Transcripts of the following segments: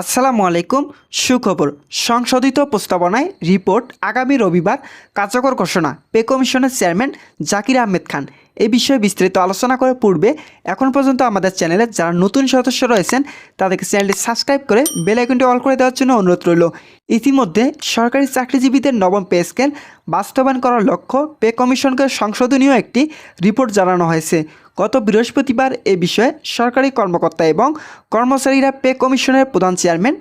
আসসালামু আলাইকুম সুখবর। সংশোধিত প্রস্তাবনায় রিপোর্ট আগামী রবিবার কার্যকর ঘোষণা, পে কমিশনের চেয়ারম্যান জাকির আহমেদ খান। এই বিষয়ে বিস্তারিত আলোচনা করে পূর্বে এখন পর্যন্ত আমাদের চ্যানেলে যারা নতুন সদস্য রয়েছেন, তাদেরকে চ্যানেলটি সাবস্ক্রাইব করে বেল আইকনটি অল করে দেওয়ার জন্য অনুরোধ রইল। ইতিমধ্যে সরকারি চাকরিজীবীদের নবম পে স্কেল বাস্তবায়ন করার লক্ষ্য পে কমিশনকে সংশোধনীয় একটি রিপোর্ট জানানো হয়েছে। গত বৃহস্পতিবার এ বিষয়ে সরকারি কর্মকর্তা এবং কর্মচারীরা পে কমিশনের প্রধান চেয়ারম্যান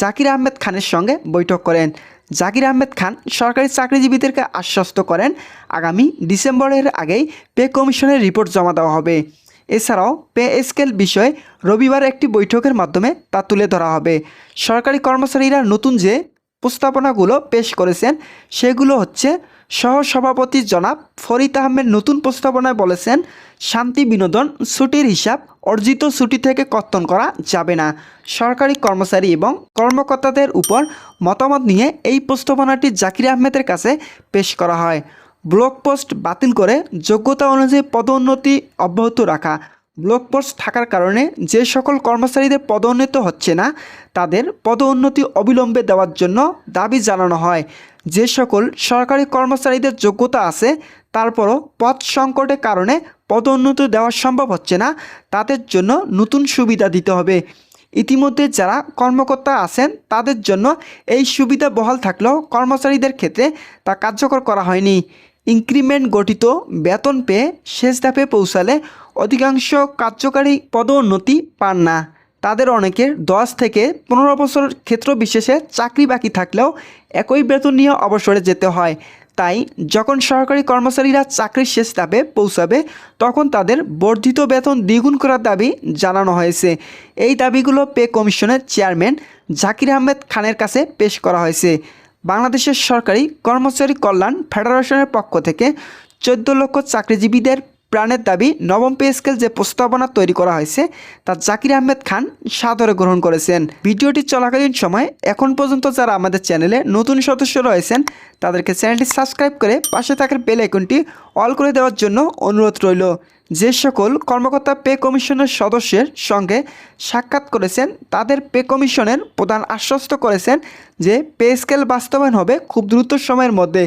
জাকির আহমেদ খানের সঙ্গে বৈঠক করেন। জাকির আহমেদ খান সরকারি চাকরিজীবীদেরকে আশ্বস্ত করেন আগামী ডিসেম্বরের আগেই পে কমিশনের রিপোর্ট জমা দেওয়া হবে। এছাড়াও পে স্কেল বিষয়ে রবিবার একটি বৈঠকের মাধ্যমে তা তুলে ধরা হবে। সরকারি কর্মচারীরা নতুন যে প্রস্তাবনাগুলো পেশ করেছেন, সেগুলো হচ্ছে সহসভাপতি জনাব ফরিদ আহমেদ নতুন প্রস্তাবনায় বলেছেন, শান্তি বিনোদন, ছুটির হিসাব, অর্জিত ছুটি থেকে কর্তন করা যাবে না। সরকারি কর্মচারী এবং কর্মকর্তাদের উপর মতামত নিয়ে এই প্রস্তাবনাটি জাকির আহমেদের কাছে পেশ করা হয়। ব্লক পোস্ট বাতিল করে যোগ্যতা অনুযায়ী পদোন্নতি অব্যাহত রাখা ব্লক পোস্ট থাকার কারণে যে সকল কর্মচারীদের পদোন্নত হচ্ছে না, তাদের পদোন্নতি অবিলম্বে দেওয়ার জন্য দাবি জানানো হয়। যে সকল সরকারি কর্মচারীদের যোগ্যতা আছে, তারপরও পদ সংকটের কারণে পদোন্নতি দেওয়া সম্ভব হচ্ছে না, তাদের জন্য নতুন সুবিধা দিতে হবে। ইতিমধ্যে যারা কর্মকর্তা আছেন, তাদের জন্য এই সুবিধা বহাল থাকলেও কর্মচারীদের ক্ষেত্রে তা কার্যকর করা হয়নি। ইনক্রিমেন্ট গঠিত বেতন পেয়ে শেষ ধাপে পৌঁছালে অধিকাংশ কার্যকারী পদোন্নতি পান না। তাদের অনেকের দশ থেকে পনেরো বছর ক্ষেত্র বিশেষে চাকরি বাকি থাকলেও একই বেতন নিয়ে অবসরে যেতে হয়। তাই যখন সরকারি কর্মচারীরা চাকরির শেষ ধাপে পৌঁছাবে, তখন তাদের বর্ধিত বেতন দ্বিগুণ করার দাবি জানানো হয়েছে। এই দাবিগুলো পে কমিশনের চেয়ারম্যান জাকির আহমেদ খানের কাছে পেশ করা হয়েছে। বাংলাদেশের সরকারি কর্মচারী কল্যাণ ফেডারেশনের পক্ষ থেকে চোদ্দ লক্ষ চাকরিজীবীদের প্রাণের দাবি নবম পে স্কেল যে প্রস্তাবনা তৈরি করা হয়েছে, তা জাকির আহমেদ খান সাদরে গ্রহণ করেছেন। ভিডিওটি চলাকালীন সময়, এখন পর্যন্ত যারা আমাদের চ্যানেলে নতুন সদস্য রয়েছেন, তাদেরকে চ্যানেলটি সাবস্ক্রাইব করে পাশে থাকার বেল আইকনটি অল করে দেওয়ার জন্য অনুরোধ রইল। যে সকল কর্মকর্তা পে কমিশনের সদস্যের সঙ্গে সাক্ষাৎ করেছেন, তাদের পে কমিশনের প্রধান আশ্বস্ত করেছেন যে, পে স্কেল বাস্তবায়ন হবে খুব দ্রুত সময়ের মধ্যে।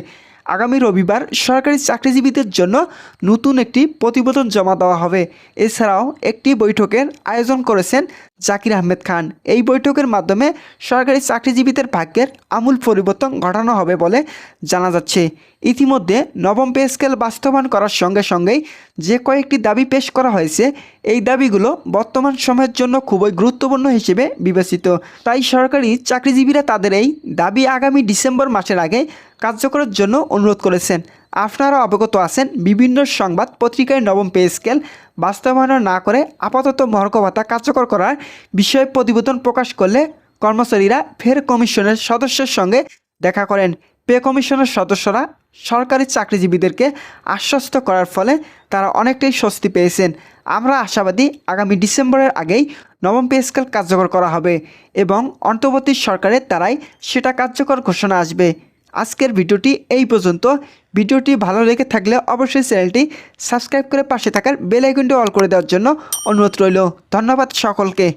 আগামী রবিবার সরকারি চাকরিজীবীদের জন্য নতুন একটি প্রতিবেদন জমা দেওয়া হবে। এছাড়াও একটি বৈঠকের আয়োজন করেছেন জাকির আহমেদ খান। এই বৈঠকের মাধ্যমে সরকারি চাকরিজীবীদের ভাগ্যের আমূল পরিবর্তন ঘটানো হবে বলে জানা যাচ্ছে। ইতিমধ্যে নবম পে স্কেল বাস্তবায়ন করার সঙ্গে সঙ্গেই যে কয়েকটি দাবি পেশ করা হয়েছে এই দাবিগুলো বর্তমান সময়ের জন্য খুবই গুরুত্বপূর্ণ হিসেবে বিবেচিত। তাই সরকারি চাকরিজীবীরা তাদের এই দাবি আগামী ডিসেম্বর মাসের আগে কার্যকরের জন্য অনুরোধ করেছেন। আপনারা অবগত আছেন, বিভিন্ন সংবাদ পত্রিকায় নবম পে স্কেল বাস্তবায়ন না করে আপাতত মহর্গ ভাতা কার্যকর করার বিষয়ে প্রতিবেদন প্রকাশ করলে কর্মচারীরা ফের কমিশনের সদস্যের সঙ্গে দেখা করেন। পে কমিশনের সদস্যরা সরকারি চাকরিজীবীদেরকে আশ্বস্ত করার ফলে তারা অনেকটাই স্বস্তি পেয়েছেন। আমরা আশাবাদী আগামী ডিসেম্বরের আগেই নবম পে স্কেল কার্যকর করা হবে এবং অন্তর্বর্তী সরকারের দ্বারাই সেটা কার্যকর ঘোষণা আসবে। আজকের ভিডিওটি এই পর্যন্ত। ভিডিওটি ভালো লেগে থাকলে অবশ্যই চ্যানেলটি সাবস্ক্রাইব করে পাশে থাকার বেল অল করে দেওয়ার জন্য অনুরোধ রইল। ধন্যবাদ সকলকে।